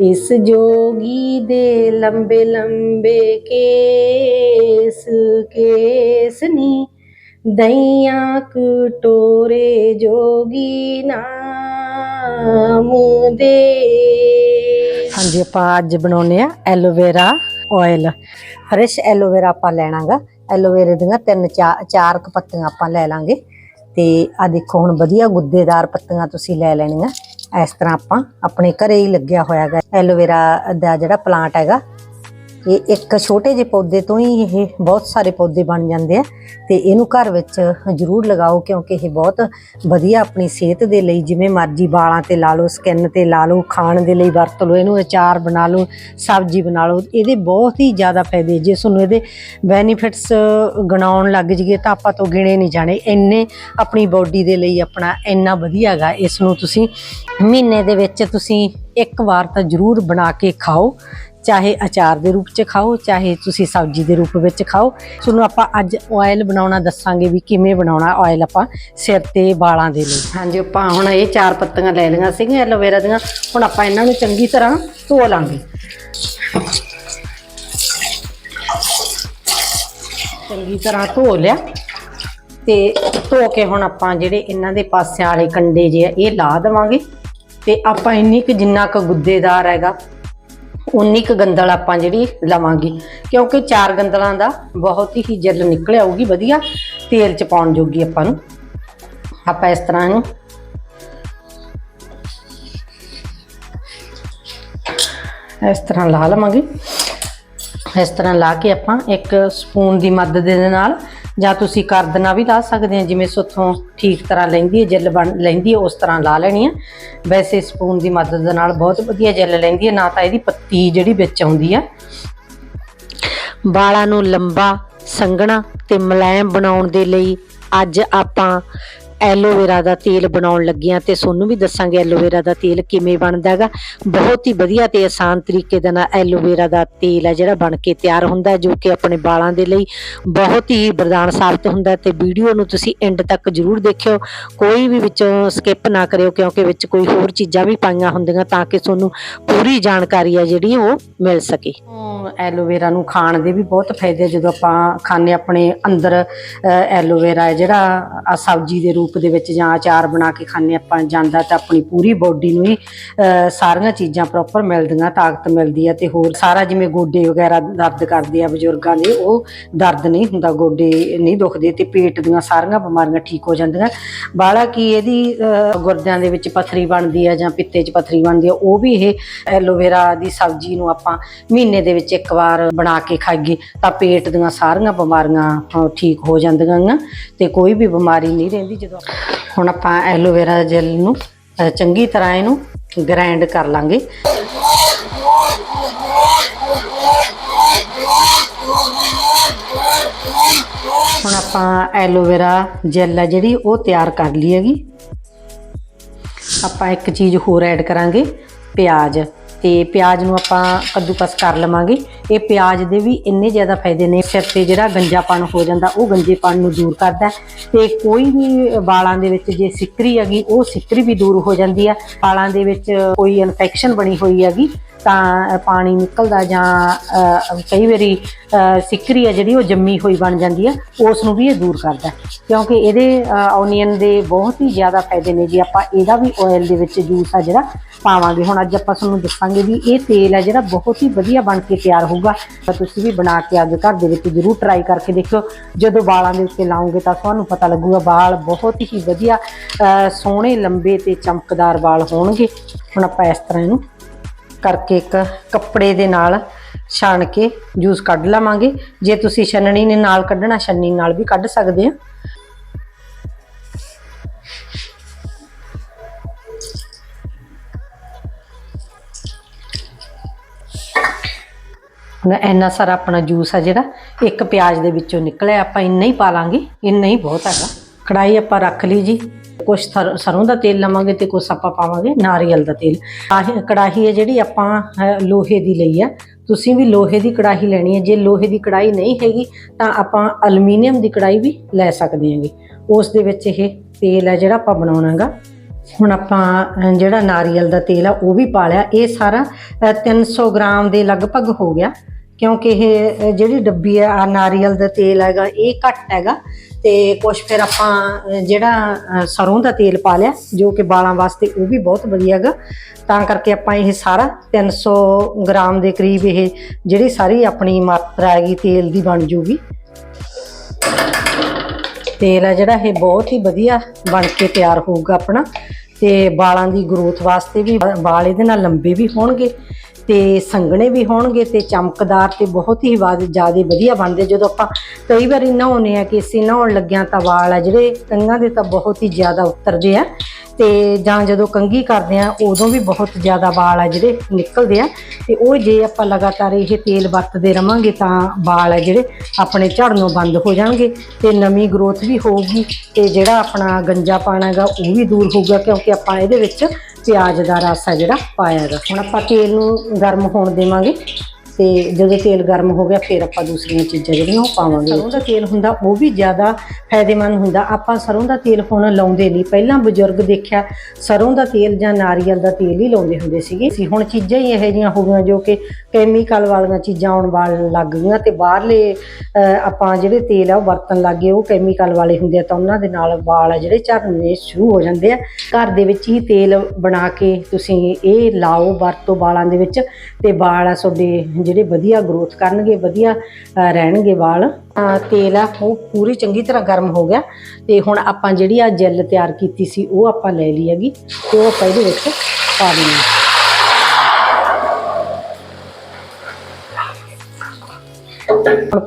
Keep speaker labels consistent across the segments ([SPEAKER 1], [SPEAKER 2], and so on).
[SPEAKER 1] ਇਸ ਜੋਗੀ ਦੇ ਲੰਬੇ ਲੰਬੇ ਕੇਸ ਕੇਸ ਨੀ। ਦਈਆਂ ਕਟੋਰੇ ਜੋਗੀ ਨਾਮ ਦੇ। ਹਾਂਜੀ, ਆਪਾਂ ਅੱਜ ਬਣਾਉਨੇ ਆ ਐਲੋਵੇਰਾ ਆਇਲ ਫਰੈਸ਼ ਐਲੋਵੇਰਾ ਆਪਾਂ ਲੈਣਾਗਾ। ਐਲੋਵੇਰੇ ਦੀਆਂ ਤਿੰਨ ਚਾ- ਚਾਰ ਕੁ ਪੱਤੀਆਂ ਆਪਾਂ ਲੈ ਲਾਂਗੇ। ਤੇ ਆ ਦੇਖੋ, ਹੁਣ ਵਧੀਆ ਗੁੱਦੇਦਾਰ ਪੱਤੀਆਂ ਤੁਸੀਂ ਲੈ ਲੈਣੀਆਂ। ਇਸ ਤਰ੍ਹਾਂ ਆਪਾਂ ਆਪਣੇ ਘਰੇ ਹੀ ਲੱਗਿਆ ਹੋਇਆ ਹੈਗਾ। ਐਲੋਵੇਰਾ ਦਾ ਜਿਹੜਾ ਪਲਾਂਟ ਹੈਗਾ ਇਹ ਇੱਕ ਛੋਟੇ ਜਿਹੇ ਪੌਦੇ ਤੋਂ ਹੀ ਇਹ ਬਹੁਤ ਸਾਰੇ ਪੌਦੇ ਬਣ ਜਾਂਦੇ ਆ ਤੇ ਇਹਨੂੰ ਘਰ ਵਿੱਚ ਜ਼ਰੂਰ ਲਗਾਓ ਕਿਉਂਕਿ ਇਹ ਬਹੁਤ ਵਧੀਆ ਆਪਣੀ ਸਿਹਤ ਦੇ ਲਈ ਜਿਵੇਂ ਮਰਜ਼ੀ ਵਾਲਾਂ ਤੇ ਲਾ ਲਓ ਸਕਿਨ ਤੇ ਲਾ ਲਓ, ਖਾਣ ਦੇ ਲਈ ਵਰਤ ਲਓ, ਇਹਨੂੰ ਅਚਾਰ ਬਣਾ ਲਓ, ਸਬਜ਼ੀ ਬਣਾ ਲਓ, ਇਹਦੇ ਬਹੁਤ ਹੀ ਜ਼ਿਆਦਾ ਫਾਇਦੇ ਜੇ ਤੁਹਾਨੂੰ ਇਹਦੇ ਬੈਨੀਫਿਟਸ ਗਣਾਉਣ ਲੱਗ ਜਾਈਏ ਤਾਂ ਆਪਾਂ ਤੋਂ ਗਿਣੇ ਨਹੀਂ ਜਾਣੇ। ਇੰਨੇ ਆਪਣੀ ਬਾਡੀ ਦੇ ਲਈ ਆਪਣਾ ਇੰਨਾ ਵਧੀਆ ਹੈਗਾ, ਇਸ ਨੂੰ ਤੁਸੀਂ ਮਹੀਨੇ ਦੇ ਵਿੱਚ ਤੁਸੀਂ ਇੱਕ ਵਾਰ ਤਾਂ ਜ਼ਰੂਰ ਬਣਾ ਕੇ ਖਾਓ ਚਾਹੇ ਅਚਾਰ ਦੇ ਰੂਪ ਚ ਖਾਓ, ਚਾਹੇ ਤੁਸੀਂ ਸਬਜ਼ੀ ਦੇ ਰੂਪ ਵਿੱਚ ਖਾਓ। ਤੁਹਾਨੂੰ ਆਪਾਂ ਅੱਜ ਆਇਲ ਬਣਾਉਣਾ ਦੱਸਾਂਗੇ ਵੀ ਕਿਵੇਂ ਬਣਾਉਣਾ ਆਇਲ ਆਪਾਂ ਸਿਰ ਤੇ ਵਾਲਾਂ ਦੇ ਲਈ। ਹਾਂਜੀ, ਆਪਾਂ ਹੁਣ ਇਹ ਚਾਰ ਪੱਤੀਆਂ ਲੈ ਲਈਆਂ ਸੀਗੀਆਂ, ਐਲੋਵੇਰਾ ਦੀਆਂ। ਹੁਣ ਆਪਾਂ ਇਹਨਾਂ ਨੂੰ ਚੰਗੀ ਤਰ੍ਹਾਂ ਧੋ ਲਾਂਗੇ। ਚੰਗੀ ਤਰ੍ਹਾਂ ਧੋ ਲਿਆ ਤੇ ਧੋ ਕੇ ਹੁਣ ਆਪਾਂ ਜਿਹੜੇ ਇਹਨਾਂ ਦੇ ਪਾਸਿਆਂ ਵਾਲੇ ਕੰਡੇ ਜੇ ਆ, ਇਹ ਲਾ ਦੇਵਾਂਗੇ। ਤੇ ਆਪਾਂ ਇੰਨੀ ਕੁ ਜਿੰਨਾ ਕੁ ਗੁੱਦੇਦਾਰ ਹੈਗਾ ਉਨੀ ਕੁ ਗੰਦਲ ਆਪਾਂ ਜਿਹੜੀ ਲਵਾਂਗੇ, ਕਿਉਂਕਿ ਚਾਰ ਗੰਦਲਾਂ ਦਾ ਬਹੁਤ ਹੀ ਜੈਲ ਨਿਕਲ ਆਊਗੀ, ਵਧੀਆ ਤੇਲ ਚ ਪਾਉਣ ਜੋਗੀ ਆਪਾਂ ਨੂੰ। ਆਪਾਂ ਇਸ ਤਰ੍ਹਾਂ ਇਹਨੂੰ ਇਸ ਤਰ੍ਹਾਂ ਲਾ ਲਵਾਂਗੇ। ਇਸ ਤਰ੍ਹਾਂ ਲਾ ਕੇ ਆਪਾਂ ਇੱਕ ਸਪੂਨ ਦੀ ਮਦਦ ਦੇ ਨਾਲ ਜਾਂ ਤੁਸੀਂ ਕਰਦ ਵੀ ਲਾ ਸਕਦੇ ਆ, ਜਿਵੇਂ ਸੁੱਥੋਂ ਠੀਕ ਤਰ੍ਹਾਂ ਲੈਂਦੀ ਹੈ, ਜੈਲ ਬਣ ਲੈਂਦੀ ਹੈ, ਉਸ ਤਰ੍ਹਾਂ ਲਾ ਲੈਣੀ ਹੈ ਵੈਸੇ ਸਪੂਨ ਦੀ ਮਦਦ ਦੇ ਨਾਲ ਬਹੁਤ ਵਧੀਆ ਜੈਲ ਲੈਂਦੀ ਹੈ, ਨਾ ਤਾਂ ਇਹਦੀ ਪੱਤੀ ਜਿਹੜੀ ਵਿੱਚ ਆਉਂਦੀ ਆ। ਵਾਲਾਂ ਨੂੰ ਲੰਬਾ ਸੰਘਣਾ ਤੇ ਮਲਾਇਮ ਬਣਾਉਣ ਦੇ ਲਈ ਅੱਜ ਆਪਾਂ ਐਲੋਵੇਰਾ ਦਾ ਤੇਲ ਬਣਾਉਣ ਲੱਗੇ ਹਾਂ ਤੇ ਤੁਹਾਨੂੰ ਵੀ ਦੱਸਾਂਗੇ ਐਲੋਵੇਰਾ ਦਾ ਤੇਲ ਕਿਵੇਂ ਬਣਦਾ ਹੈਗਾ। ਬਹੁਤ ਹੀ ਵਧੀਆ ਤੇ ਆਸਾਨ ਤਰੀਕੇ ਦੇ ਨਾਲ ਐਲੋਵੇਰਾ ਦਾ ਤੇਲ ਹੈ ਜਿਹੜਾ ਬਣ ਕੇ ਤਿਆਰ ਹੁੰਦਾ ਜੋ ਕਿ ਆਪਣੇ ਵਾਲਾਂ ਦੇ ਲਈ ਬਹੁਤ ਹੀ ਵਰਦਾਨ ਸਾਬਤ ਹੁੰਦਾ ਹੈ ਤੇ ਵੀਡੀਓ ਨੂੰ ਤੁਸੀਂ ਐਂਡ ਤੱਕ ਜ਼ਰੂਰ ਦੇਖਿਓ। ਕੋਈ ਵੀ ਵਿੱਚੋਂ ਸਕਿਪ ਨਾ ਕਰਿਓ ਕਿਉਂਕਿ ਵਿੱਚ ਕੋਈ ਹੋਰ ਚੀਜ਼ਾਂ ਵੀ ਪਾਈਆਂ ਹੁੰਦੀਆਂ ਤਾਂ ਕਿ ਤੁਹਾਨੂੰ ਪੂਰੀ ਜਾਣਕਾਰੀ ਹੈ ਜਿਹੜੀ ਉਹ ਮਿਲ ਸਕੇ। ਐਲੋਵੇਰਾ ਨੂੰ ਖਾਣ ਦੇ ਵੀ ਬਹੁਤ ਫਾਇਦੇ ਜਦੋਂ ਆਪਾਂ ਖਾਣੇ ਆਪਣੇ ਅੰਦਰ ਐਲੋਵੇਰਾ ਹੈ ਜਿਹੜਾ ਸਬਜ਼ੀ ਦੇ ਰੂਪ ਦੇ ਵਿੱਚ ਜਾਂ ਅਚਾਰ ਬਣਾ ਕੇ ਖਾਣੇ ਆਪਾਂ ਜਾਂਦਾ ਤਾਂ ਆਪਣੀ ਪੂਰੀ ਬੋਡੀ ਨੂੰ ਹੀ ਅ, ਸਾਰੀਆਂ ਚੀਜ਼ਾਂ ਪ੍ਰੋਪਰ ਮਿਲਦੀਆਂ ਤਾਕਤ ਮਿਲਦੀ ਹੈ ਤੇ ਹੋਰ ਸਾਰਾ ਜਿਵੇਂ ਗੋਡੇ ਵਗੈਰਾ ਦਰਦ ਕਰਦੇ ਆ ਬਜ਼ੁਰਗਾਂ ਦੇ ਉਹ ਦਰਦ ਨਹੀਂ ਹੁੰਦਾ ਗੋਡੇ ਨਹੀਂ ਦੁਖਦੇ ਤੇ ਪੇਟ ਦੀਆਂ ਸਾਰੀਆਂ ਬਿਮਾਰੀਆਂ ਠੀਕ ਹੋ ਜਾਂਦੀਆਂ। ਬਾਲਾ ਕੀ ਇਹਦੀ ਗੁਰਦਿਆਂ ਦੇ ਵਿੱਚ ਪਥਰੀ ਬਣਦੀ ਹੈ ਜਾਂ ਪਿੱਤੇ 'ਚ ਪਥਰੀ ਬਣਦੀ ਹੈ ਉਹ ਵੀ ਇਹ ਐਲੋਵੇਰਾ ਦੀ ਸਬਜ਼ੀ ਨੂੰ ਆਪਾਂ ਮਹੀਨੇ ਦੇ ਵਿੱਚ ਇੱਕ ਵਾਰ ਬਣਾ ਕੇ ਖਾਈਏ ਤਾਂ ਪੇਟ ਦੀਆਂ ਸਾਰੀਆਂ ਬਿਮਾਰੀਆਂ ਠੀਕ ਹੋ ਜਾਂਦੀਆਂ ਤੇ ਕੋਈ ਵੀ ਬਿਮਾਰੀ ਨਹੀਂ ਰਹਿੰਦੀ ਜਦੋਂ ਹੁਣ ਆਪਾਂ ਐਲੋਵੇਰਾ ਜੈਲ ਨੂੰ ਚੰਗੀ ਤਰ੍ਹਾਂ ਇਹਨੂੰ ਗ੍ਰਾਈਂਡ ਕਰ ਲਾਂਗੇ। ਹੁਣ ਆਪਾਂ ਐਲੋਵੇਰਾ ਜੈਲ ਹੈ ਜਿਹੜੀ, ਉਹ ਤਿਆਰ ਕਰ ਲਈ ਹੈਗੀ। ਆਪਾਂ ਇੱਕ ਚੀਜ਼ ਹੋਰ ਐਡ ਕਰਾਂਗੇ, ਪਿਆਜ਼। ਤੇ ਪਿਆਜ਼ ਨੂੰ ਆਪਾਂ ਕੱਦੂਕਸ ਕਰ ਲਵਾਂਗੇ। ਇਹ ਪਿਆਜ਼ ਦੇ ਵੀ ਇੰਨੇ ਜ਼ਿਆਦਾ ਫਾਇਦੇ ਨੇ, ਸਿਰ ਤੇ ਜਿਹੜਾ ਗੰਜਾਪਣ ਹੋ ਜਾਂਦਾ, ਉਹ ਗੰਜੇਪਣ ਨੂੰ ਦੂਰ ਕਰਦਾ ਹੈ। ਤੇ ਕੋਈ ਵੀ ਵਾਲਾਂ ਦੇ ਵਿੱਚ ਜੇ ਸਿੱਕਰੀ ਹੈਗੀ, ਉਹ ਸਿੱਕਰੀ ਵੀ ਦੂਰ ਹੋ ਜਾਂਦੀ ਆ ਵਾਲਾਂ ਦੇ ਵਿੱਚ ਕੋਈ ਇਨਫੈਕਸ਼ਨ ਬਣੀ ਹੋਈ ਹੈਗੀ ਤਾਂ ਪਾਣੀ ਨਿਕਲਦਾ ਜਾਂ ਕਈ ਵਾਰੀ ਸਿੱਕਰੀ ਆ ਜਿਹੜੀ ਉਹ ਜੰਮੀ ਹੋਈ ਬਣ ਜਾਂਦੀ ਆ ਉਸ ਨੂੰ ਵੀ ਇਹ ਦੂਰ ਕਰਦਾ। ਕਿਉਂਕਿ ਇਹਦੇ ਓਨੀਅਨ ਦੇ ਬਹੁਤ ਹੀ ਜ਼ਿਆਦਾ ਫਾਇਦੇ ਨੇ। ਜੇ ਆਪਾਂ ਇਹਦਾ ਵੀ ਆਇਲ ਦੇ ਵਿੱਚ ਜੂਸ ਆ ਜਿਹੜਾ, ਪਾਵਾਂਗੇ। ਹੁਣ ਅੱਜ ਆਪਾਂ ਤੁਹਾਨੂੰ ਦੱਸਾਂਗੇ ਵੀ ਇਹ ਤੇਲ ਆ ਜਿਹੜਾ ਬਹੁਤ ਹੀ ਵਧੀਆ ਬਣ ਕੇ ਤਿਆਰ ਹੋਊਗਾ। ਤਾਂ ਤੁਸੀਂ ਵੀ ਬਣਾ ਕੇ ਆਪਦੇ ਘਰ ਦੇ ਵਿੱਚ ਜ਼ਰੂਰ ਟਰਾਈ ਕਰਕੇ ਦੇਖਿਓ। ਜਦੋਂ ਵਾਲਾਂ ਦੇ ਉੱਤੇ ਲਾਉਂਗੇ ਤਾਂ ਤੁਹਾਨੂੰ ਪਤਾ ਲੱਗੂਗਾ ਵਾਲ ਬਹੁਤ ਹੀ ਵਧੀਆ ਸੋਹਣੇ, ਲੰਬੇ ਤੇ ਚਮਕਦਾਰ ਵਾਲ ਹੋਣਗੇ। ਹੁਣ ਆਪਾਂ ਇਸ ਤਰ੍ਹਾਂ ਇਹਨੂੰ ਕਰਕੇ ਇੱਕ ਕੱਪੜੇ ਦੇ ਨਾਲ ਛਾਣ ਕੇ ਜੂਸ ਕੱਢ ਲਵਾਂਗੇ। ਜੇ ਤੁਸੀਂ ਛੰਨਣੀ ਨੇ ਨਾਲ ਕੱਢਣਾ, ਛੰਨੀ ਨਾਲ ਵੀ ਕੱਢ ਸਕਦੇ ਆ। ਹੁਣ ਇੰਨਾ ਸਾਰਾ ਆਪਣਾ ਜੂਸ ਆ ਜਿਹੜਾ, ਇੱਕ ਪਿਆਜ਼ ਦੇ ਵਿੱਚੋਂ ਨਿਕਲਿਆ, ਆਪਾਂ ਇੰਨਾ ਹੀ ਪਾ ਲਾਂਗੇ। ਇੰਨਾ ਹੀ ਬਹੁਤ ਹੈਗਾ। ਕੜਾਈ ਆਪਾਂ ਰੱਖ ਲਈ ਜੀ। ਕੁਛ ਸਰ- ਸਰੋਂ ਦਾ ਤੇਲ ਲਵਾਂਗੇ ਤੇ ਕੁਛ ਆਪਾਂ ਪਾਵਾਂਗੇ ਨਾਰੀਅਲ ਦਾ ਤੇਲ। ਆਹ ਕੜਾਹੀ ਹੈ ਜਿਹੜੀ ਆਪਾਂ ਲੋਹੇ ਦੀ ਲਈ ਹੈ। ਤੁਸੀਂ ਵੀ ਲੋਹੇ ਦੀ ਕੜਾਹੀ ਲੈਣੀ ਹੈ। ਜੇ ਲੋਹੇ ਦੀ ਕੜਾਹੀ ਨਹੀਂ ਹੈਗੀ ਤਾਂ ਆਪਾਂ ਐਲੂਮੀਨੀਅਮ ਦੀ ਕੜਾਹੀ ਵੀ ਲੈ ਸਕਦੇ ਹਾਂਗੇ। ਉਸ ਦੇ ਵਿੱਚ ਇਹ ਤੇਲ ਹੈ ਜਿਹੜਾ ਆਪਾਂ ਬਣਾਉਣਾਗਾ
[SPEAKER 2] ਹੁਣ ਆਪਾਂ ਅ, ਜਿਹੜਾ ਨਾਰੀਅਲ ਦਾ ਤੇਲ ਆ ਉਹ ਵੀ ਪਾ ਲਿਆ। ਇਹ ਸਾਰਾ ਅ, 300 ਗ੍ਰਾਮ ਦੇ ਲਗਭਗ ਹੋ ਗਿਆ। ਕਿਉਂਕਿ ਇਹ ਜਿਹੜੀ ਡੱਬੀ ਆ ਨਾਰੀਅਲ ਦਾ ਤੇਲ ਹੈਗਾ ਇਹ ਘੱਟ ਹੈਗਾ। ਤੇ ਕੁਛ ਫਿਰ ਆਪਾਂ ਜਿਹੜਾ ਅ, ਸਰੋਂ ਦਾ ਤੇਲ ਪਾ ਲਿਆ ਜੋ ਕਿ ਵਾਲਾਂ ਵਾਸਤੇ ਉਹ ਵੀ ਬਹੁਤ ਵਧੀਆ ਹੈਗਾ। ਤਾਂ ਕਰਕੇ ਆਪਾਂ ਇਹ ਸਾਰਾ 300 ਗ੍ਰਾਮ ਦੇ ਕਰੀਬ ਇਹ ਜਿਹੜੀ ਸਾਰੀ ਆਪਣੀ ਮਾਤਰਾ ਹੈਗੀ ਤੇਲ ਦੀ ਬਣ ਜੂਗੀ। ਤੇਲ ਆ ਜਿਹੜਾ ਇਹ ਬਹੁਤ ਹੀ ਵਧੀਆ ਬਣ ਕੇ ਤਿਆਰ ਹੋਊਗਾ ਆਪਣਾ। ਤੇ ਵਾਲਾਂ ਦੀ ਗਰੋਥ ਵਾਸਤੇ ਵੀ ਵਾਲ ਇਹਦੇ ਨਾਲ ਲੰਬੇ ਵੀ ਹੋਣਗੇ। ਤੇ ਸੰਘਣੇ ਵੀ ਹੋਣਗੇ ਤੇ ਚਮਕਦਾਰ ਤੇ ਬਹੁਤ ਹੀ ਜ਼ਿਆਦਾ ਵਧੀਆ ਬਣਦੇ। ਜਦੋਂ ਆਪਾਂ ਕਈ ਵਾਰੀ ਨਹਾਉਂਦੇ ਆ ਅਸੀਂ ਨਹਾਉਣ ਲੱਗਿਆਂ ਤਾਂ ਵਾਲ ਆ ਜਿਹੜੇ ਕੰਘਾਂ ਦੇ ਤਾਂ ਬਹੁਤ ਹੀ ਜ਼ਿਆਦਾ ਉਤਰਦੇ ਆ। ਤੇ ਜਾਂ ਜਦੋਂ ਕੰਘੀ ਕਰਦੇ ਆ ਉਦੋਂ ਵੀ ਬਹੁਤ ਜ਼ਿਆਦਾ ਵਾਲ ਆ ਜਿਹੜੇ ਨਿਕਲਦੇ ਆ। ਤੇ ਉਹ ਜੇ ਆਪਾਂ ਲਗਾਤਾਰ ਇਹ ਤੇਲ ਵਰਤਦੇ ਰਵਾਂਗੇ ਤਾਂ ਵਾਲ ਆ ਜਿਹੜੇ ਆਪਣੇ ਝੜਨੋਂ ਬੰਦ ਹੋ ਜਾਣਗੇ ਤੇ ਨਵੀਂ ਗਰੋਥ ਵੀ ਹੋਊਗੀ ਤੇ ਜਿਹੜਾ ਆਪਣਾ ਗੰਜਾ ਪਾਣਾ ਹੈਗਾ, ਉਹ ਵੀ ਦੂਰ ਹੋਊਗਾ। ਕਿਉਂਕਿ ਆਪਾਂ ਇਹਦੇ ਵਿੱਚ ਪਿਆਜ਼ ਦਾ ਰਸ ਆ ਜਿਹੜਾ ਪਾਇਆ ਹੈਗਾ ਹੁਣ ਆਪਾਂ ਤੇਲ ਨੂੰ ਗਰਮ ਹੋਣ ਦੇਵਾਂਗੇ। ਤੇ ਜਦੋਂ ਤੇਲ ਗਰਮ ਹੋ ਗਿਆ, ਫਿਰ ਆਪਾਂ ਦੂਸਰੀਆਂ ਚੀਜ਼ਾਂ ਜਿਹੜੀਆਂ ਉਹ ਪਾਵਾਂਗੇ। ਸਰੋਂ ਦਾ ਤੇਲ ਹੁੰਦਾ, ਉਹ ਵੀ ਜ਼ਿਆਦਾ ਫਾਇਦੇਮੰਦ ਹੁੰਦਾ। ਆਪਾਂ ਸਰੋਂ ਦਾ ਤੇਲ ਹੁਣ ਲਾਉਂਦੇ ਨਹੀਂ। ਪਹਿਲਾਂ ਬਜ਼ੁਰਗ ਦੇਖਿਆ, ਸਰੋਂ ਦਾ ਤੇਲ ਜਾਂ ਨਾਰੀਅਲ ਦਾ ਤੇਲ ਹੀ ਲਾਉਂਦੇ ਹੁੰਦੇ ਸੀਗੇ। ਸੀ ਹੁਣ ਚੀਜ਼ਾਂ ਹੀ ਇਹੋ ਜਿਹੀਆਂ ਹੋ ਗਈਆਂ, ਜੋ ਕਿ ਕੈਮੀਕਲ ਵਾਲੀਆਂ ਚੀਜ਼ਾਂ ਆਉਣ ਵਾਲ ਲੱਗ ਗਈਆਂ ਤੇ ਬਾਹਰਲੇ ਆਪਾਂ ਜਿਹੜੇ ਤੇਲ ਆ ਉਹ ਵਰਤਣ ਲੱਗ ਗਏ, ਉਹ ਕੈਮੀਕਲ ਵਾਲੇ ਹੁੰਦੇ ਆ ਤਾਂ ਉਹਨਾਂ ਦੇ ਨਾਲ ਵਾਲ ਜਿਹੜੇ ਝੜਨੇ ਸ਼ੁਰੂ ਹੋ ਜਾਂਦੇ ਆ। ਘਰ ਦੇ ਵਿੱਚ ਹੀ ਤੇਲ ਬਣਾ ਕੇ ਤੁਸੀਂ ਇਹ ਲਾਓ ਵਰਤੋ ਵਾਲਾਂ ਦੇ ਵਿੱਚ ਤੇ ਵਾਲ ਆ ਤੁਹਾਡੇ ਜਿਹੜੇ ਵਧੀਆ ਗਰੋਥ ਕਰਨਗੇ, ਵਧੀਆ ਰਹਿਣਗੇ ਵਾਲ ਤੇਲ ਆ, ਉਹ ਪੂਰੀ ਚੰਗੀ ਤਰ੍ਹਾਂ ਗਰਮ ਹੋ ਗਿਆ ਤੇ ਹੁਣ ਆਪਾਂ ਜਿਹੜੀ ਆ ਜੈਲ ਤਿਆਰ ਕੀਤੀ ਸੀ, ਉਹ ਆਪਾਂ ਲੈ ਲਈ ਹੈਗੀ ਤੇ ਉਹ ਆਪਾਂ ਇਹਦੇ ਵਿੱਚ ਪਾ ਦੇਣੀ ਹੈ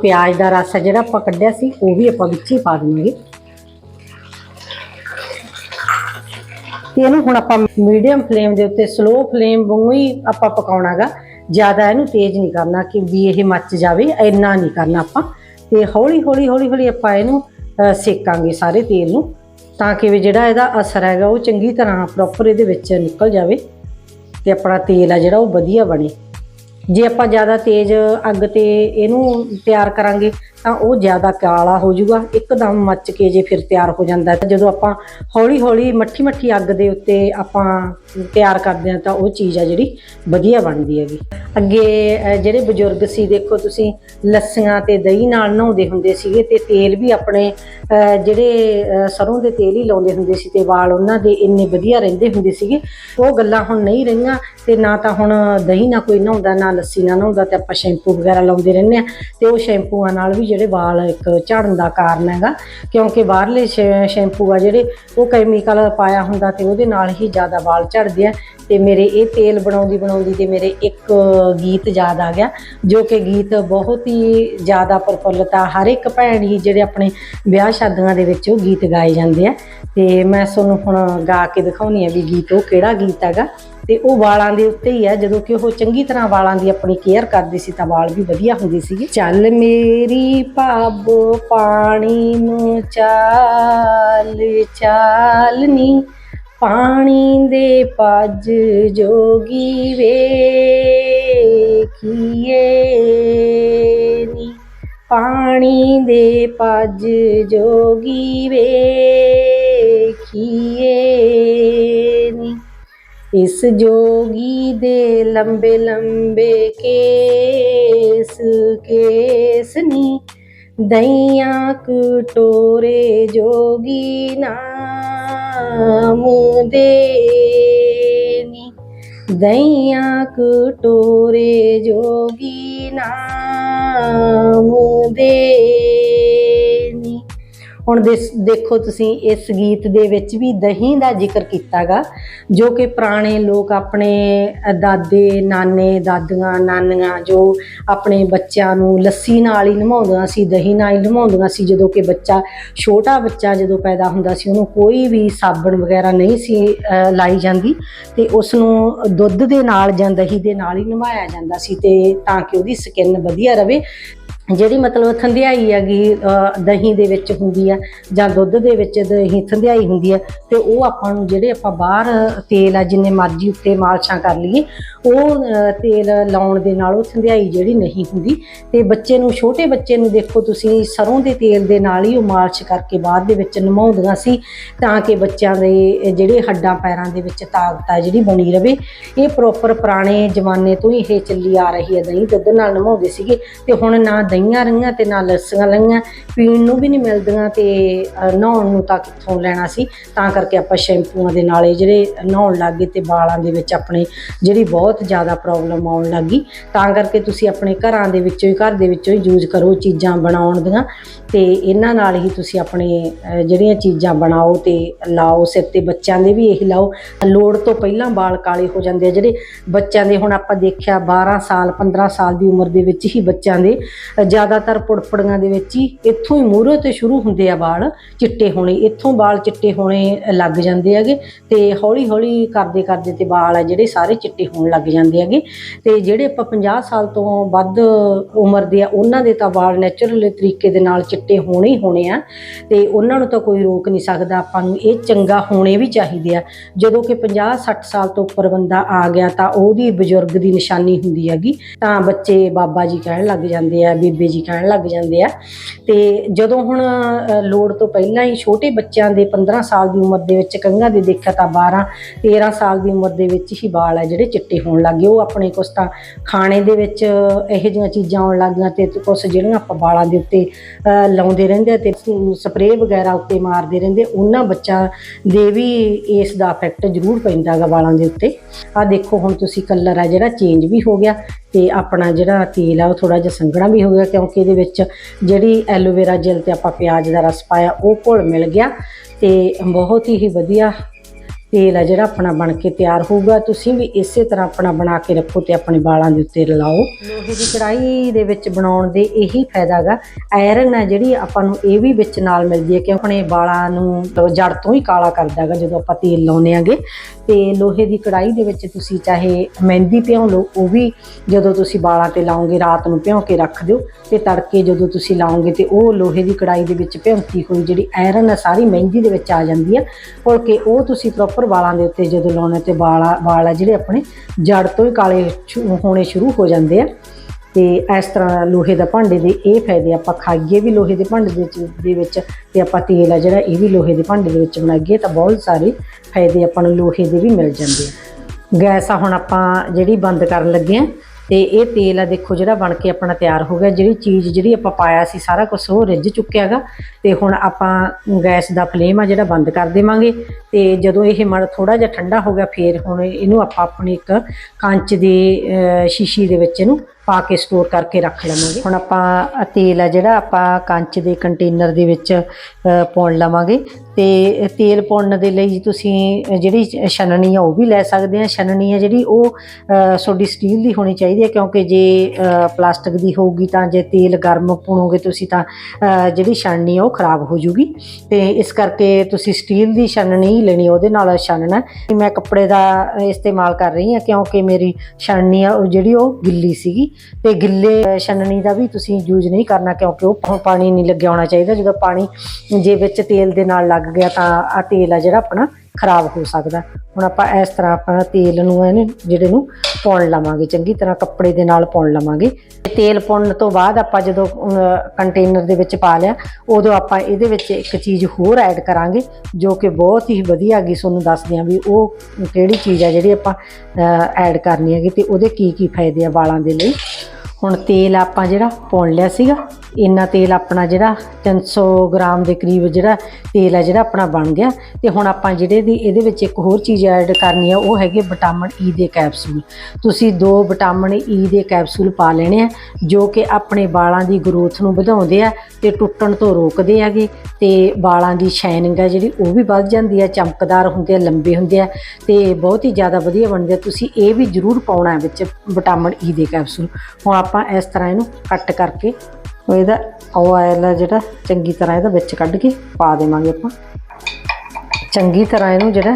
[SPEAKER 2] ਪਿਆਜ਼ ਦਾ ਰਸ ਆ ਜਿਹੜਾ ਆਪਾਂ ਕੱਢਿਆ ਸੀ, ਉਹ ਵੀ ਆਪਾਂ ਵਿੱਚ ਹੀ ਪਾ ਦੇਵਾਂਗੇ। ਤੇ ਇਹਨੂੰ ਹੁਣ ਆਪਾਂ ਮੀਡੀਅਮ ਫਲੇਮ ਦੇ ਉੱਤੇ ਸਲੋ ਫਲੇਮ ਵਾਂਗੂ ਹੀ ਆਪਾਂ ਪਕਾਉਣਾਗਾ। ਜ਼ਿਆਦਾ ਇਹਨੂੰ ਤੇਜ਼ ਨਹੀਂ ਕਰਨਾ ਕਿ ਵੀ ਇਹ ਮੱਚ ਜਾਵੇ, ਇੰਨਾ ਨਹੀਂ ਕਰਨਾ ਆਪਾਂ। ਤੇ ਹੌਲੀ ਹੌਲੀ ਹੌਲੀ ਹੌਲੀ ਆਪਾਂ ਇਹਨੂੰ ਸੇਕਾਂਗੇ ਸਾਰੇ ਤੇਲ ਨੂੰ, ਤਾਂ ਕਿ ਵੀ ਜਿਹੜਾ ਇਹਦਾ ਅਸਰ ਹੈਗਾ ਉਹ ਚੰਗੀ ਤਰ੍ਹਾਂ ਪ੍ਰੋਪਰ ਇਹਦੇ ਵਿੱਚ ਨਿਕਲ ਜਾਵੇ ਤੇ ਆਪਣਾ ਤੇਲ ਆ ਜਿਹੜਾ ਉਹ ਵਧੀਆ ਬਣੇ। ਜੇ ਆਪਾਂ ਜ਼ਿਆਦਾ ਤੇਜ਼ ਅੱਗ ਤੇ ਇਹਨੂੰ ਤਿਆਰ ਕਰਾਂਗੇ ਤਾਂ ਉਹ ਜ਼ਿਆਦਾ ਕਾਲਾ ਹੋ ਜਾਊਗਾ ਇੱਕਦਮ ਮੱਚ ਕੇ ਜੇ ਫਿਰ ਤਿਆਰ ਹੋ ਜਾਂਦਾ ਤਾਂ ਜਦੋਂ ਆਪਾਂ ਹੌਲੀ ਹੌਲੀ ਮੱਠੀ ਮੱਠੀ ਅੱਗ ਦੇ ਉੱਤੇ ਆਪਾਂ ਤਿਆਰ ਕਰਦੇ ਹਾਂ ਤਾਂ ਉਹ ਚੀਜ਼ ਆ ਜਿਹੜੀ ਵਧੀਆ ਬਣਦੀ ਹੈਗੀ। ਅੱਗੇ ਜਿਹੜੇ ਬਜ਼ੁਰਗ ਸੀ ਦੇਖੋ ਤੁਸੀਂ ਲੱਸੀਆਂ ਤੇ ਦਹੀਂ ਨਾਲ ਨਹਾਉਂਦੇ ਹੁੰਦੇ ਸੀਗੇ ਤੇ ਤੇਲ ਵੀ ਆਪਣੇ ਜਿਹੜੇ ਅਹ, ਸਰੋਂ ਦੇ ਤੇਲ ਹੀ ਲਾਉਂਦੇ ਹੁੰਦੇ ਸੀ ਤੇ ਵਾਲ ਉਹਨਾਂ ਦੇ ਇੰਨੇ ਵਧੀਆ ਰਹਿੰਦੇ ਹੁੰਦੇ ਸੀਗੇ। ਉਹ ਗੱਲਾਂ ਹੁਣ ਨਹੀਂ ਰਹੀਆਂ ਤੇ ਨਾ ਤਾਂ ਹੁਣ ਦਹੀਂ ਨਾਲ ਕੋਈ ਨਹਾਉਂਦਾ ਨਾ ਲੱਸੀ ਨਾਲ ਨਹਾਉਂਦਾ ਤੇ ਆਪਾਂ ਸ਼ੈਂਪੂ ਵਗੈਰਾ ਲਾਉਂਦੇ ਰਹਿੰਦੇ ਆ ਤੇ ਉਹ ਸ਼ੈਂਪੂਆਂ ਨਾਲ ਵੀ ਜਿਹੜੇ ਵਾਲ ਇੱਕ ਝੜਨ ਦਾ ਕਾਰਨ ਹੈਗਾ, ਕਿਉਂਕਿ ਬਾਹਰਲੇ ਸ਼ੈ- ਸ਼ੈਂਪੂ ਆ ਜਿਹੜੇ, ਉਹ ਕੈਮੀਕਲ ਪਾਇਆ ਹੁੰਦਾ ਤੇ ਉਹਦੇ ਨਾਲ ਹੀ ਜ਼ਿਆਦਾ ਵਾਲ ਝੜਦੇ ਆ ਤੇ ਮੇਰੇ ਇਹ ਤੇਲ ਬਣਾਉਂਦੀ ਬਣਾਉਂਦੀ ਤੇ ਮੇਰੇ ਇੱਕ ਗੀਤ ਯਾਦ ਆ ਗਿਆ, ਜੋ ਕਿ ਗੀਤ ਬਹੁਤ ਹੀ ਜ਼ਿਆਦਾ ਪ੍ਰਫੁੱਲਤ ਆ ਹਰ ਇੱਕ ਭੈਣ ਹੀ ਜਿਹੜੇ ਆਪਣੇ ਵਿਆਹ ਸ਼ਾਦੀਆਂ ਦੇ ਵਿੱਚ ਉਹ ਗੀਤ ਗਾਏ ਜਾਂਦੇ ਆ ਤੇ ਮੈਂ ਤੁਹਾਨੂੰ ਹੁਣ ਗਾ ਕੇ ਦਿਖਾਉਣੀ ਆ ਵੀ ਗੀਤ, ਉਹ ਕਿਹੜਾ ਗੀਤ ਹੈਗਾ। ਤੇ ਉਹ ਵਾਲਾਂ ਦੇ ਉੱਤੇ ਹੀ ਆ। ਜਦੋਂ ਕਿ ਉਹ ਚੰਗੀ ਤਰ੍ਹਾਂ ਵਾਲਾਂ ਦੀ ਆਪਣੀ ਕੇਅਰ ਕਰਦੀ ਸੀ ਤਾਂ ਵਾਲ ਵੀ ਵਧੀਆ ਹੁੰਦੇ ਸੀਗੇ। ਚੱਲ ਮੇਰੀ ਭਾਬੋ ਪਾਣੀ ਨੂੰ ਚਾਲ, ਚਾਲਨੀ ਪਾਣੀ ਦੇ ਪੱਜ ਜੋਗੀ ਵੇ ਵੇਖੀਏ ਨੀ। ਪਾਣੀ ਦੇ ਪੱਜ ਜੋਗੀ ਵੇਖੀਏ ਨੀ ਇਸ ਜੋਗੀ ਦੇ ਲੰਬੇ ਲੰਬੇ ਕੇਸ ਕੇਸ ਨੀ। ਦਈਆਂ ਕਟੋਰੇ ਜੋਗੀ ਨਾਮ ਦੇ ਨੀ। ਦਈਆਂ ਕਟੋਰੇ ਜੋਗੀ ਨਾਮ ਦੇ ਹੁਣ ਦੇਸ- ਦੇਖੋ ਤੁਸੀਂ, ਇਸ ਗੀਤ ਦੇ ਵਿੱਚ ਵੀ ਦਹੀਂ ਦਾ ਜ਼ਿਕਰ ਕੀਤਾਗਾ, ਜੋ ਕਿ ਪੁਰਾਣੇ ਲੋਕ ਆਪਣੇ ਦਾਦੇ, ਨਾਨੇ, ਦਾਦੀਆਂ, ਨਾਨੀਆਂ ਜੋ ਆਪਣੇ ਬੱਚਿਆਂ ਨੂੰ ਲੱਸੀ ਨਾਲ ਹੀ ਨਵਾਉਂਦੀਆਂ ਸੀ, ਦਹੀਂ ਨਾਲ ਹੀ ਨਵਾਉਂਦੀਆਂ ਸੀ, ਜਦੋਂ ਕਿ ਬੱਚਾ, ਛੋਟਾ ਬੱਚਾ ਜਦੋਂ ਪੈਦਾ ਹੁੰਦਾ ਸੀ, ਉਹਨੂੰ ਕੋਈ ਵੀ ਸਾਬਣ ਵਗੈਰਾ ਨਹੀਂ ਸੀ ਲਾਈ ਜਾਂਦੀ ਤੇ ਉਸ ਨੂੰ ਦੁੱਧ ਦੇ ਨਾਲ ਜਾਂ ਦਹੀਂ ਦੇ ਨਾਲ ਹੀ ਨਵਾਇਆ ਜਾਂਦਾ ਸੀ ਤੇ ਤਾਂ ਕਿ ਉਹਦੀ ਸਕਿਨ ਵਧੀਆ ਰਵੇ ਜਿਹੜੀ ਮਤਲਬ ਥੰਧਿਆਈ ਹੈਗੀ ਦਹੀਂ ਦੇ ਵਿੱਚ ਹੁੰਦੀ ਆ ਜਾਂ ਦੁੱਧ ਦੇ ਵਿੱਚ ਦਹੀਂ ਥੰਧਿਆਈ ਹੁੰਦੀ ਆ, ਤੇ ਉਹ ਆਪਾਂ ਨੂੰ ਜਿਹੜੇ ਆਪਾਂ ਬਾਹਰ ਤੇਲ ਆ, ਜਿੰਨੇ ਮਰਜ਼ੀ ਉੱਤੇ ਮਾਲਸ਼ਾਂ ਕਰ ਲਈਏ, ਉਹ ਤੇਲ ਲਾਉਣ ਦੇ ਨਾਲ ਉਹ ਥੰਧਿਆਈ ਜਿਹੜੀ ਨਹੀਂ ਹੁੰਦੀ। ਤੇ ਬੱਚੇ ਨੂੰ, ਛੋਟੇ ਬੱਚੇ ਨੂੰ ਦੇਖੋ ਤੁਸੀਂ, ਸਰੋਂ ਦੇ ਤੇਲ ਦੇ ਨਾਲ ਹੀ ਉਹ ਮਾਲਸ਼ ਕਰਕੇ ਬਾਅਦ ਦੇ ਵਿੱਚ ਨਮਾਉਂਦੀਆਂ ਸੀ, ਤਾਂ ਕਿ ਬੱਚਿਆਂ ਦੇ ਜਿਹੜੇ ਹੱਡਾਂ ਪੈਰਾਂ ਦੇ ਵਿੱਚ ਤਾਕਤ ਆ ਜਿਹੜੀ ਬਣੀ ਰਵੇ। ਇਹ ਪ੍ਰੋਪਰ ਪੁਰਾਣੇ ਜ਼ਮਾਨੇ ਤੋਂ ਹੀ ਇਹ ਚੱਲੀ ਆ ਰਹੀ ਹੈ, ਦਹੀਂ ਦੁੱਧ ਨਾਲ ਨਮਾਉਂਦੇ ਸੀਗੇ, ਤੇ ਹੁਣ ਨਾ ਦਹੀਂ ਦਹੀਂਆਂ ਰਹੀਆਂ ਤੇ ਨਾ ਲੱਸੀਆਂ ਰਹੀਆਂ ਪੀਣ ਨੂੰ ਵੀ ਨਹੀਂ ਮਿਲਦੀਆਂ ਤੇ ਨਹਾਉਣ ਨੂੰ ਤਾਂ ਕਿੱਥੋਂ ਲੈਣਾ ਸੀ? ਤਾਂ ਕਰਕੇ ਆਪਾਂ ਸ਼ੈਂਪੂਆਂ ਦੇ ਨਾਲ ਇਹ ਜਿਹੜੇ ਨਹਾਉਣ ਲੱਗ ਗਏ ਤੇ ਵਾਲਾਂ ਦੇ ਵਿੱਚ ਆਪਣੇ ਜਿਹੜੀ ਬਹੁਤ ਜ਼ਿਆਦਾ ਪ੍ਰੋਬਲਮ ਆਉਣ ਲੱਗੀ ਤਾਂ ਕਰਕੇ ਤੁਸੀਂ ਆਪਣੇ ਘਰਾਂ ਦੇ ਵਿੱਚੋਂ ਹੀ, ਘਰ ਦੇ ਵਿੱਚੋਂ ਹੀ ਯੂਜ਼ ਕਰੋ ਚੀਜ਼ਾਂ ਬਣਾਉਣ ਦੀਆਂ ਤੇ ਇਹਨਾਂ ਨਾਲ ਹੀ ਤੁਸੀਂ ਆਪਣੇ ਜਿਹੜੀਆਂ ਚੀਜ਼ਾਂ ਬਣਾਓ ਤੇ ਲਾਓ, ਸਿਰ ਤੇ ਬੱਚਿਆਂ ਦੇ ਵੀ ਇਹੀ ਲਾਓ। ਲੋੜ ਤੋਂ ਪਹਿਲਾਂ ਵਾਲ ਕਾਲੇ ਹੋ ਜਾਂਦੇ ਆ ਜਿਹੜੇ ਬੱਚਿਆਂ ਦੇ। ਹੁਣ ਆਪਾਂ ਦੇਖਿਆ 12 ਸਾਲ 15 ਸਾਲ ਦੀ ਉਮਰ ਦੇ ਵਿੱਚ ਹੀ ਬੱਚਿਆਂ ਦੇ ਜ਼ਿਆਦਾਤਰ ਪੁੜਪੜੀਆਂ ਦੇ ਵਿੱਚ ਹੀ ਇੱਥੋਂ ਹੀ ਮੂਹਰੇ ਤੇ ਸ਼ੁਰੂ ਹੁੰਦੇ ਆ ਵਾਲ, ਚਿੱਟੇ ਹੋਣੇ, ਇੱਥੋਂ ਵਾਲ ਚਿੱਟੇ ਹੋਣੇ ਲੱਗ ਜਾਂਦੇ ਹੈਗੇ ਤੇ ਹੌਲੀ ਹੌਲੀ ਕਰਦੇ ਕਰਦੇ ਤੇ ਵਾਲ ਆ ਜਿਹੜੇ ਸਾਰੇ ਚਿੱਟੇ ਹੋਣ ਲੱਗ ਜਾਂਦੇ ਹੈਗੇ ਤੇ ਜਿਹੜੇ ਆਪਾਂ 50 ਸਾਲ ਤੋਂ ਵੱਧ ਉਮਰ ਦੇ ਆ, ਉਹਨਾਂ ਦੇ ਤਾਂ ਵਾਲ ਨੈਚੁਰਲ ਤਰੀਕੇ ਦੇ ਨਾਲ ਚਿੱਟੇ ਹੋਣੇ ਹੀ ਹੋਣੇ ਆ ਤੇ ਉਹਨਾਂ ਨੂੰ ਤਾਂ ਕੋਈ ਰੋਕ ਨਹੀਂ ਸਕਦਾ, ਆਪਾਂ ਨੂੰ ਇਹ ਚੰਗਾ ਹੋਣੇ ਵੀ ਚਾਹੀਦੇ ਆ। ਜਦੋਂ ਕਿ 50 60 ਸਾਲ ਤੋਂ ਉੱਪਰ ਬੰਦਾ ਆ ਗਿਆ ਤਾਂ ਉਹਦੀ ਬਜ਼ੁਰਗ ਦੀ ਨਿਸ਼ਾਨੀ ਹੁੰਦੀ ਹੈਗੀ, ਤਾਂ ਬੱਚੇ ਬਾਬਾ ਜੀ ਕਹਿਣ ਲੱਗ ਜਾਂਦੇ ਆ ਵੀ ਬੀਬੇ ਜੀ ਕਹਿਣ ਲੱਗ ਜਾਂਦੇ ਆ। ਤੇ ਜਦੋਂ ਹੁਣ ਲੋੜ ਤੋਂ ਪਹਿਲਾਂ ਹੀ ਛੋਟੇ ਬੱਚਿਆਂ ਦੇ 15 ਸਾਲ ਦੀ ਉਮਰ ਦੇ ਵਿੱਚ ਕੰਘਾਂ ਦੇ ਦੇਖਿਆ ਤਾਂ 12 13 ਸਾਲ ਦੀ ਉਮਰ ਦੇ ਵਿੱਚ ਹੀ ਵਾਲ ਆ ਜਿਹੜੇ ਚਿੱਟੇ ਹੋਣ ਲੱਗੇ ਉਹ ਆਪਣੇ ਕੁਛ ਤਾਂ ਖਾਣੇ ਦੇ ਵਿੱਚ ਇਹੋ ਜਿਹੀਆਂ ਚੀਜ਼ਾਂ ਆਉਣ ਲੱਗ ਗਈਆਂ ਤੇ ਕੁਛ ਜਿਹੜੀਆਂ ਆਪਾਂ ਵਾਲਾਂ ਦੇ ਉੱਤੇ ਲਾਉਂਦੇ ਰਹਿੰਦੇ ਆ ਤੇ ਸਪਰੇਅ ਵਗੈਰਾ ਉੱਤੇ ਮਾਰਦੇ ਰਹਿੰਦੇ, ਉਹਨਾਂ ਬੱਚਾ ਦੇ ਵੀ ਇਸ ਦਾ ਇਫੈਕਟ ਜ਼ਰੂਰ ਪੈਂਦਾ ਗਾ ਵਾਲਾਂ ਦੇ ਉੱਤੇ। ਆ ਦੇਖੋ ਹੁਣ ਤੁਸੀਂ ਕਲਰ ਆ ਜਿਹੜਾ ਚੇਂਜ ਵੀ ਹੋ ਗਿਆ ਤੇ ਆਪਣਾ ਜਿਹੜਾ ਤੇਲ ਆ ਉਹ ਥੋੜਾ ਜਿਹਾ ਸੰਘਣਾ ਵੀ ਹੋ ਗਿਆ। ਕਿਉਂਕਿ ਇਹਦੇ ਵਿੱਚ ਜਿਹੜੀ ਐਲੋਵੇਰਾ ਜੈਲ ਤੇ ਆਪਾਂ ਪਿਆਜ਼ ਦਾ ਰਸ ਪਾਇਆ, ਉਹ ਘੁਲ ਮਿਲ ਗਿਆ ਤੇ ਬਹੁਤ ਹੀ ਵਧੀਆ ਤੇਲ ਆ ਜਿਹੜਾ ਆਪਣਾ ਬਣ ਕੇ ਤਿਆਰ ਹੋਊਗਾ, ਤੁਸੀਂ ਵੀ ਇਸੇ ਤਰ੍ਹਾਂ ਆਪਣਾ ਬਣਾ ਕੇ ਰੱਖੋ ਤੇ ਆਪਣੇ ਵਾਲਾਂ ਦੇ ਉੱਤੇ ਲਾਓ ਲੋਹੇ ਦੀ ਕੜਾਈ ਦੇ ਵਿੱਚ ਬਣਾਉਣ ਦੇ ਇਹੀ ਫਾਇਦਾ ਹੈਗਾ ਆਇਰਨ ਆ ਜਿਹੜੀ ਆਪਾਂ ਨੂੰ ਇਹ ਵੀ ਵਿੱਚ ਨਾਲ ਮਿਲਦੀ ਹੈ ਕਿਉਂਕਿ ਆਪਣੇ ਵਾਲਾਂ ਨੂੰ ਜੜ ਤੋਂ ਹੀ ਕਾਲਾ ਕਰਦਾ ਹੈਗਾ ਜਦੋਂ ਆਪਾਂ ਤੇਲ ਲਾਉਂਦੇ ਆਂਗੇ। ਤੇ ਲੋਹੇ ਦੀ ਕੜਾਈ ਦੇ ਵਿੱਚ ਤੁਸੀਂ ਚਾਹੇ ਮਹਿੰਦੀ ਭਿਉਂ ਲਓ, ਉਹ ਵੀ ਜਦੋਂ ਤੁਸੀਂ ਵਾਲਾਂ ਤੇ ਲਾਓਗੇ, ਰਾਤ ਨੂੰ ਭਿਉਂ ਕੇ ਰੱਖ ਦਿਓ ਤੇ ਤੜਕੇ ਜਦੋਂ ਤੁਸੀਂ ਲਾਓਗੇ ਤੇ ਉਹ ਲੋਹੇ ਦੀ ਕੜਾਈ ਦੇ ਵਿੱਚ ਭਿਉਂਤੀ ਹੋਈ ਜਿਹੜੀ ਆਇਰਨ ਆ, ਸਾਰੀ ਮਹਿੰਦੀ ਦੇ ਵਿੱਚ ਆ ਜਾਂਦੀ ਹੈ ਔਰ ਕਿ ਉਹ ਤੁਸੀਂ ਪ੍ਰੋਪਰ ਵਾਲਾਂ ਦੇ ਉੱਤੇ ਜਦੋਂ ਲਾਉਣੇ ਤੇ ਵਾਲਾ ਵਾਲ ਆ ਜਿਹੜੇ ਆਪਣੇ ਜੜ ਤੋਂ ਹੀ ਕਾਲੇ ਸ਼ੁ- ਹੋਣੇ ਸ਼ੁਰੂ ਹੋ ਜਾਂਦੇ ਆ। ਤੇ ਇਸ ਤਰ੍ਹਾਂ ਲੋਹੇ ਦਾ ਭਾਂਡੇ ਦੇ ਇਹ ਫਾਇਦੇ ਆਪਾਂ ਖਾਈਏ ਵੀ ਲੋਹੇ ਦੇ ਭਾਂਡੇ ਦੇ ਵਿੱਚ ਦੇ ਵਿੱਚ ਤੇ ਆਪਾਂ ਤੇਲ ਆ ਜਿਹੜਾ ਇਹ ਵੀ ਲੋਹੇ ਦੇ ਭਾਂਡੇ ਦੇ ਵਿੱਚ ਬਣਾਈਏ ਤਾਂ ਬਹੁਤ ਸਾਰੇ ਫਾਇਦੇ ਆਪਾਂ ਨੂੰ ਲੋਹੇ ਦੇ ਵੀ ਮਿਲ ਜਾਂਦੇ ਆ। ਗੈਸ ਆ ਹੁਣ ਆਪਾਂ ਜਿਹੜੀ ਬੰਦ ਕਰਨ ਲੱਗੇ ਆ ਤੇ ਇਹ ਤੇਲ ਆ ਦੇਖੋ ਜਿਹੜਾ ਬਣ ਕੇ ਆਪਣਾ ਤਿਆਰ ਹੋ ਗਿਆ। ਜਿਹੜੀ ਚੀਜ਼ ਜਿਹੜੀ ਆਪਾਂ ਪਾਇਆ ਸੀ ਸਾਰਾ ਕੁਝ ਉਹ ਰਿੱਝ ਚੁੱਕਿਆ ਹੈਗਾ। ਤੇ ਹੁਣ ਆਪਾਂ ਗੈਸ ਦਾ ਫਲੇਮ ਆ ਜਿਹੜਾ ਬੰਦ ਕਰ ਦੇਵਾਂਗੇ। ਤੇ ਜਦੋਂ ਇਹ ਮੜ ਥੋੜਾ ਜਿਹਾ ਠੰਡਾ ਹੋ ਗਿਆ ਫੇਰ ਹੁਣ ਇਹਨੂੰ ਆਪਾਂ ਆਪਣੀ ਇੱਕ ਕੰਚ ਦੀ ਸ਼ੀਸ਼ੀ ਦੇ ਵਿੱਚ ਇਹਨੂੰ ਪਾ ਕੇ ਸਟੋਰ ਕਰਕੇ ਰੱਖ ਲਵਾਂਗੇ। ਹੁਣ ਆਪਾਂ ਤੇਲ ਆ ਜਿਹੜਾ ਆਪਾਂ ਕੰਚ ਦੇ ਕੰਟੇਨਰ ਦੇ ਵਿੱਚ ਪਾਉਣ ਲਵਾਂਗੇ। ਤੇ ਤੇਲ ਪਾਉਣ ਦੇ ਲਈ ਤੁਸੀਂ ਜਿਹੜੀ ਛਨਣੀ ਆ ਉਹ ਵੀ ਲੈ ਸਕਦੇ ਆ। ਛਨਣੀ ਆ ਜਿਹੜੀ ਉਹ ਅਹ, ਤੁਹਾਡੀ ਸਟੀਲ ਦੀ ਹੋਣੀ ਚਾਹੀਦੀ ਹੈ ਕਿਉਂਕਿ ਜੇ ਪਲਾਸਟਿਕ ਦੀ ਹੋਊਗੀ ਤਾਂ ਜੇ ਤੇਲ ਗਰਮ ਪਾਉਣੋਗੇ ਤੁਸੀਂ ਤਾਂ ਜਿਹੜੀ ਛਾਨਣੀ ਆ ਉਹ ਖਰਾਬ ਹੋ ਜੂਗੀ। ਤੇ ਇਸ ਕਰਕੇ ਤੁਸੀਂ ਸਟੀਲ ਦੀ ਛਾਨਣੀ ਹੀ ਲੈਣੀ, ਉਹਦੇ ਨਾਲ ਛਾਨਣਾ ਮੈਂ ਕੱਪੜੇ ਦਾ ਇਸਤੇਮਾਲ ਕਰ ਰਹੀ ਹਾਂ, ਕਿਉਂਕਿ ਮੇਰੀ ਛਾਨਣੀ ਆ, ਉਹ ਜਿਹੜੀ ਉਹ ਗਿੱਲੀ ਸੀਗੀ। ਤੇ ਗਿੱਲੇ ਛਾਨਣੀ ਦਾ ਵੀ ਤੁਸੀਂ ਯੂਜ਼ ਨਹੀਂ ਕਰਨਾ, ਕਿਉਂਕਿ ਉਹ ਪਾਣੀ ਨਹੀਂ ਲੱਗਿਆ ਹੋਣਾ ਚਾਹੀਦਾ। ਜਦੋਂ ਪਾਣੀ ਜੇ ਵਿੱਚ ਤੇਲ ਦੇ ਨਾਲ ਲੱਗ ਗਿਆ ਤਾਂ ਆ ਤੇਲ ਆ ਜਿਹੜਾ ਆਪਣਾ ਖਰਾਬ ਹੋ ਸਕਦਾ। ਹੁਣ ਆਪਾਂ ਇਸ ਤਰ੍ਹਾਂ ਆਪਾਂ ਤੇਲ ਨੂੰ ਇਹਨੇ ਜਿਹੜੇ ਨੂੰ ਪਾਉਣ ਲਵਾਂਗੇ, ਚੰਗੀ ਤਰ੍ਹਾਂ ਕੱਪੜੇ ਦੇ ਨਾਲ ਪਾਉਣ ਲਵਾਂਗੇ। ਤੇਲ ਪਾਉਣ ਤੋਂ ਬਾਅਦ ਆਪਾਂ ਜਦੋਂ ਕੰਟੇਨਰ ਦੇ ਵਿੱਚ ਪਾ ਲਿਆ, ਉਦੋਂ ਆਪਾਂ ਇਹਦੇ ਵਿੱਚ ਇੱਕ ਚੀਜ਼ ਹੋਰ ਐਡ ਕਰਾਂਗੇ, ਜੋ ਕਿ ਬਹੁਤ ਹੀ ਵਧੀਆ ਗਈ ਤੁਹਾਨੂੰ ਦੱਸਦੇ ਹਾਂ ਵੀ ਉਹ ਕਿਹੜੀ ਚੀਜ਼ ਆ ਜਿਹੜੀ ਆਪਾਂ ਐਡ ਕਰਨੀ ਹੈਗੀ ਤੇ ਉਹਦੇ ਕੀ ਕੀ ਫਾਇਦੇ ਆ ਵਾਲਾਂ ਦੇ ਲਈ। ਹੁਣ ਤੇਲ ਆਪਾਂ ਜਿਹੜਾ ਪਾਉਣ ਲਿਆ ਸੀਗਾ, ਇੰਨਾ ਤੇਲ ਆਪਣਾ ਜਿਹੜਾ 300 ਗ੍ਰਾਮ ਦੇ ਕਰੀਬ ਜਿਹੜਾ ਤੇਲ ਆ ਜਿਹੜਾ ਆਪਣਾ ਬਣ ਗਿਆ। ਤੇ ਹੁਣ ਆਪਾਂ ਜਿਹੜੇ ਦੀ ਇਹਦੇ ਵਿੱਚ ਇੱਕ ਹੋਰ ਚੀਜ਼ ਐਡ ਕਰਨੀ ਆ, ਉਹ ਹੈਗੇ ਵਿਟਾਮਿਨ ਈ ਦੇ ਕੈਪਸੂਲ ਤੁਸੀਂ ਦੋ ਵਿਟਾਮਿਨ ਈ e ਦੇ ਕੈਪਸੂਲ ਪਾ ਲੈਣੇ ਆ, ਜੋ ਕਿ ਆਪਣੇ ਵਾਲਾਂ ਦੀ ਗਰੋਥ ਨੂੰ ਵਧਾਉਂਦੇ ਆ ਤੇ ਟੁੱਟਣ ਤੋਂ ਰੋਕਦੇ ਹੈਗੇ ਤੇ ਵਾਲਾਂ ਦੀ ਸ਼ਾਈਨਿੰਗ ਹੈ ਜਿਹੜੀ ਉਹ ਵੀ ਵੱਧ ਜਾਂਦੀ ਹੈ ਚਮਕਦਾਰ ਹੁੰਦੇ ਆ, ਲੰਬੇ ਹੁੰਦੇ ਆ ਤੇ ਬਹੁਤ ਹੀ ਜ਼ਿਆਦਾ ਵਧੀਆ ਬਣਦੇ ਆ। ਤੁਸੀਂ ਇਹ ਵੀ ਜ਼ਰੂਰ ਪਾਉਣਾ ਹੈ ਵਿੱਚ ਵਿਟਾਮਿਨ ਈ ਦੇ ਕੈਪਸੂਲ। ਹੁਣ ਆਪਾਂ ਇਸ ਤਰ੍ਹਾਂ ਇਹਨੂੰ ਕੱਟ ਕਰਕੇ ਉਹ ਇਹਦਾ ਆਇਲ ਆ ਜਿਹੜਾ ਚੰਗੀ ਤਰ੍ਹਾਂ ਇਹਦਾ ਵਿੱਚ ਕੱਢ ਕੇ ਪਾ ਦੇਵਾਂਗੇ ਆਪਾਂ। ਚੰਗੀ ਤਰ੍ਹਾਂ ਇਹਨੂੰ ਜਿਹੜਾ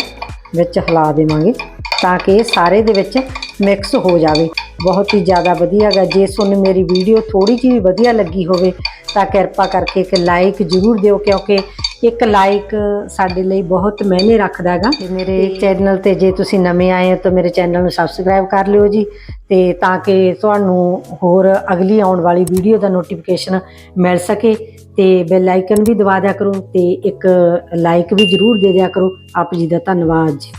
[SPEAKER 2] ਵਿੱਚ ਹਿਲਾ ਦੇਵਾਂਗੇ। ਤਾਂ ਕਿ ਇਹ ਸਾਰੇ ਦੇ ਵਿੱਚ ਮਿਕਸ ਹੋ ਜਾਵੇ। ਬਹੁਤ ਹੀ ਜ਼ਿਆਦਾ ਵਧੀਆ ਗਾ। ਜੇ ਤੁਹਾਨੂੰ ਮੇਰੀ ਵੀਡੀਓ ਥੋੜੀ ਜਿਹੀ ਵੀ ਵਧੀਆ ਲੱਗੀ ਹੋਵੇ ਤਾਂ ਕਿਰਪਾ ਕਰਕੇ ਇੱਕ ਲਾਈਕ ਜ਼ਰੂਰ ਦਿਓ ਕਿਉਂਕਿ ਇੱਕ ਲਾਈਕ ਸਾਡੇ ਲਈ ਬਹੁਤ ਮਾਇਨੇ ਰੱਖਦਾ ਹੈਗਾ ਤੇ ਮੇਰੇ ਚੈਨਲ ਤੇ ਜੇ ਤੁਸੀਂ ਨਵੇਂ ਆਏ ਹੋ ਤਾਂ ਮੇਰੇ ਚੈਨਲ ਨੂੰ ਸਬਸਕ੍ਰਾਈਬ ਕਰ ਲਿਓ ਜੀ। ਤੇ ਤਾਂ ਕਿ ਤੁਹਾਨੂੰ ਹੋਰ ਅਗਲੀ ਆਉਣ ਵਾਲੀ ਵੀਡੀਓ ਦਾ ਨੋਟੀਫਿਕੇਸ਼ਨ ਮਿਲ ਸਕੇ। ਤੇ ਬੈਲ ਆਈਕਨ ਵੀ ਦਬਾ ਦਿਆ ਕਰੋ ਤੇ ਇੱਕ ਲਾਈਕ ਵੀ ਜ਼ਰੂਰ ਦੇ ਦਿਆ ਕਰੋ। ਆਪ ਜੀ ਦਾ ਧੰਨਵਾਦ ਜੀ।